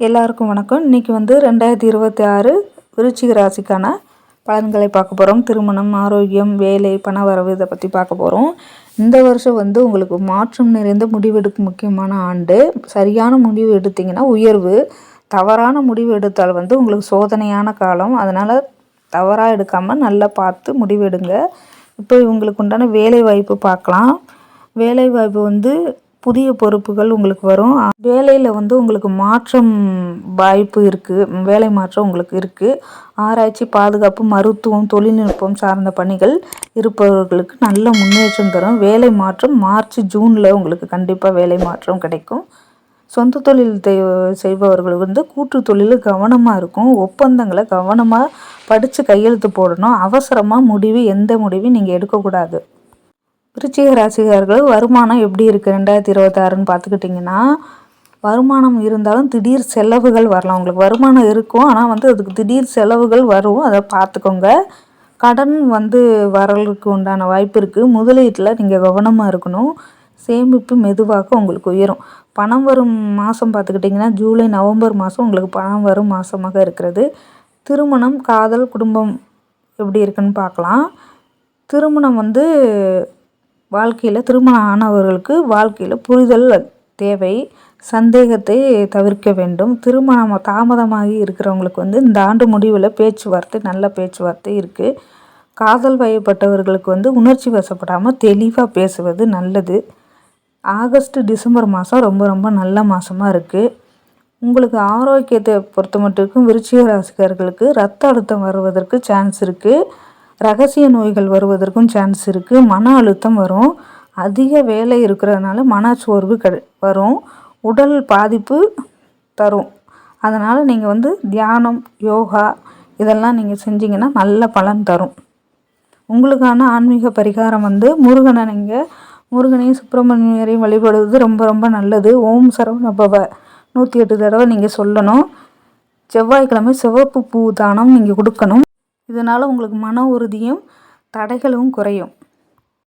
எல்லாருக்கும் வணக்கம். இன்றைக்கி வந்து ரெண்டாயிரத்தி இருபத்தி ஆறு விருச்சிக ராசிக்கான பலன்களை பார்க்க போகிறோம் திருமணம் ஆரோக்கியம் வேலை பண வரவு இதை பற்றி பார்க்க போகிறோம் இந்த வருஷம் வந்து உங்களுக்கு மாற்றம் நிறைந்த முடிவெடுக்கும் முக்கியமான ஆண்டு. சரியான முடிவு எடுத்திங்கன்னா உயர்வு. தவறான முடிவு எடுத்தால் வந்து உங்களுக்கு சோதனையான காலம். அதனால் தவறாக எடுக்காமல் நல்லா பார்த்து முடிவெடுங்க. இப்போ உங்களுக்கு உண்டான வேலை வாய்ப்பு பார்க்கலாம். வேலை வாய்ப்பு வந்து புதிய பொறுப்புகள் உங்களுக்கு வரும். வேலையில் வந்து உங்களுக்கு மாற்றம் வாய்ப்பு இருக்குது வேலை மாற்றம் உங்களுக்கு இருக்குது ஆராய்ச்சி பாதுகாப்பு மருத்துவம் தொழில்நுட்பம் சார்ந்த பணிகள் இருப்பவர்களுக்கு நல்ல முன்னேற்றம் தரும். வேலை மாற்றம் மார்ச் ஜூனில் உங்களுக்கு கண்டிப்பாக வேலை மாற்றம் கிடைக்கும். சொந்த தொழில் செய்பவர்கள் வந்து கூட்டு தொழில் கவனமாக இருக்கும். ஒப்பந்தங்களை கவனமாக படித்து கையெழுத்து போடணும். அவசரமாக முடிவு எந்த முடிவும் நீங்கள் எடுக்கக்கூடாது. விருச்சிக ராசிகார்கள் வருமானம் எப்படி இருக்குது ரெண்டாயிரத்தி இருபத்தாறுன்னு பார்த்துக்கிட்டிங்கன்னா வருமானம் இருந்தாலும் திடீர் செலவுகள் வரலாம். உங்களுக்கு வருமானம் இருக்கும். ஆனால் வந்து அதுக்கு திடீர் செலவுகள் வரும். அதை பார்த்துக்கோங்க. கடன் வந்து வரலுக்கு உண்டான வாய்ப்பு இருக்குது முதலீட்டில் நீங்கள் கவனமாக இருக்கணும். சேமிப்பு மெதுவாக உங்களுக்கு உயரும். பணம் வரும் மாதம் பார்த்துக்கிட்டிங்கன்னா ஜூலை நவம்பர் மாதம் உங்களுக்கு பணம் வரும் மாதமாக இருக்கிறது. திருமணம் காதல் குடும்பம் எப்படி இருக்குன்னு பார்க்கலாம். திருமணம் வந்து வாழ்க்கையில் திருமணம் ஆனவர்களுக்கு வாழ்க்கையில் புரிதல் தேவை சந்தேகத்தை தவிர்க்க வேண்டும். திருமணம் தாமதமாகி இருக்கிறவங்களுக்கு வந்து இந்த ஆண்டு முடிவில் பேச்சுவார்த்தை நல்ல பேச்சுவார்த்தை இருக்குது காதல் வயப்பட்டவர்களுக்கு வந்து உணர்ச்சி வசப்படாமல் தெளிவாக பேசுவது நல்லது. ஆகஸ்ட் டிசம்பர் மாதம் ரொம்ப ரொம்ப நல்ல மாதமாக இருக்குது உங்களுக்கு ஆரோக்கியத்தை பொறுத்த மட்டுக்கும் விருச்சிக ராசிகர்களுக்கு ரத்த அழுத்தம் வருவதற்கு சான்ஸ் இருக்குது ரகசிய நோய்கள் வருவதற்கும் சான்ஸ் இருக்குது மன அழுத்தம் வரும். அதிக வேலை இருக்கிறதுனால மனச்சோர்வு கெ வரும். உடல் பாதிப்பு தரும். அதனால் நீங்கள் வந்து தியானம் யோகா இதெல்லாம் நீங்கள் செஞ்சிங்கன்னா நல்ல பலன் தரும். உங்களுக்கான ஆன்மீக பரிகாரம் வந்து முருகனை நீங்கள் முருகனையும் சுப்பிரமணியரையும் வழிபடுவது ரொம்ப ரொம்ப நல்லது. ஓம் சரவண பவ நூற்றி எட்டு தடவை நீங்கள் சொல்லணும். செவ்வாய்க்கிழமை சிவப்பு பூ தானம் நீங்கள் கொடுக்கணும். இதனால் உங்களுக்கு மன உறுதியும் தடைகளும் குறையும்.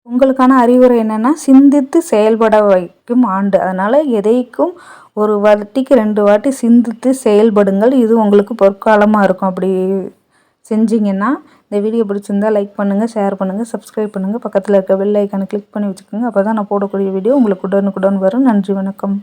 உங்களுக்கான அறிவுரை என்னென்னா சிந்தித்து செயல்பட வைக்கும் ஆண்டு. அதனால் எதைக்கும் ஒரு வாட்டிக்கு ரெண்டு வாட்டி சிந்தித்து செயல்படுங்கள். இது உங்களுக்கு பொற்காலமாக இருக்கும். அப்படி செஞ்சிங்கன்னா இந்த வீடியோ பிடிச்சிருந்தால் லைக் பண்ணுங்கள் ஷேர் பண்ணுங்கள் சப்ஸ்கிரைப் பண்ணுங்கள் பக்கத்தில் இருக்க பெல் ஐக்கானை கிளிக் பண்ணி வச்சுக்கோங்க. அப்போ தான் நான் போடக்கூடிய வீடியோ உங்களுக்கு உடனுக்குடன் வரும். நன்றி வணக்கம்.